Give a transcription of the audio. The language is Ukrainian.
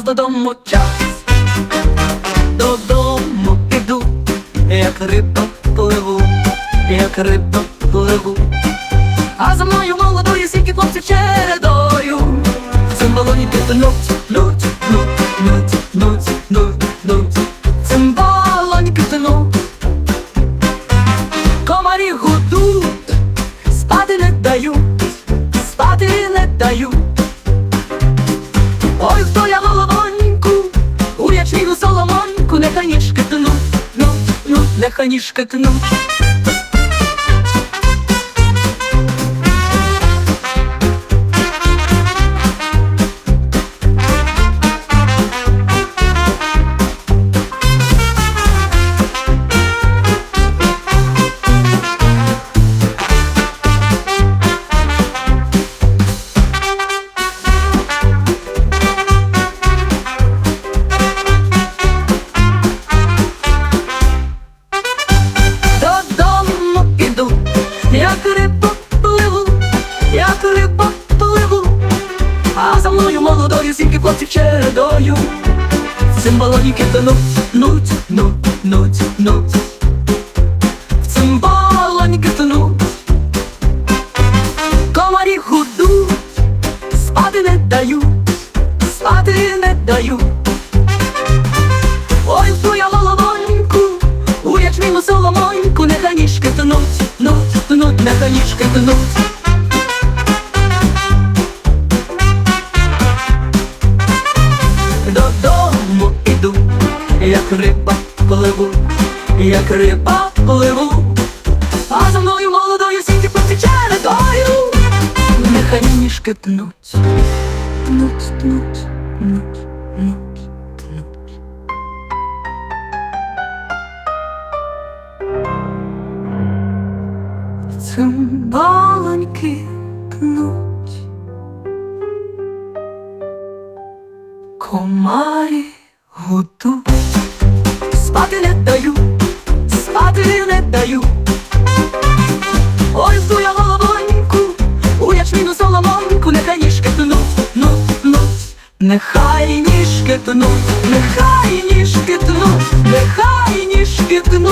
час додому, час додому іду, як риба пливу, як риба пливу. А за мною молодою сіки хлопці чередою. Цимбалоні підтонуть, нуть, нуть, нуть, нуть, нуть, нуть. Цимбалоні підтонуть. Комарі гудуть, спати не дають, спати не дають. У ячміну соломоньку, нехай тнуть, ну, ну, нехай ніжки тнуть. Мною молодою сімки хлопців чередою. Цимбалоніки тонуть, нуть, нуть, нуть, нуть. В цимбалоніки тонуть, комарі гудуть, спати не дають, спати не дають. Ой, ту я головоньку, у ячміну соломоньку, нехай ніжки тнуть, нуть, тнуть, нехай ніжки тнуть. Риба пливу, як риба пливу, а за мною молодою сіті хлопці чередою. Нехай ніжки тнуть, тнуть, тнуть, тнуть, тнуть, тнуть. Цимбалоньки пнуть, комарі гудуть, спати не даю, спати не даю. Ой, в ту я головоньку, у ячміну соломонку, нехай ніжки тнуть, ну, ну, нехай ніжки тнуть, нехай ніжки тнуть, нехай ніжки тнуть.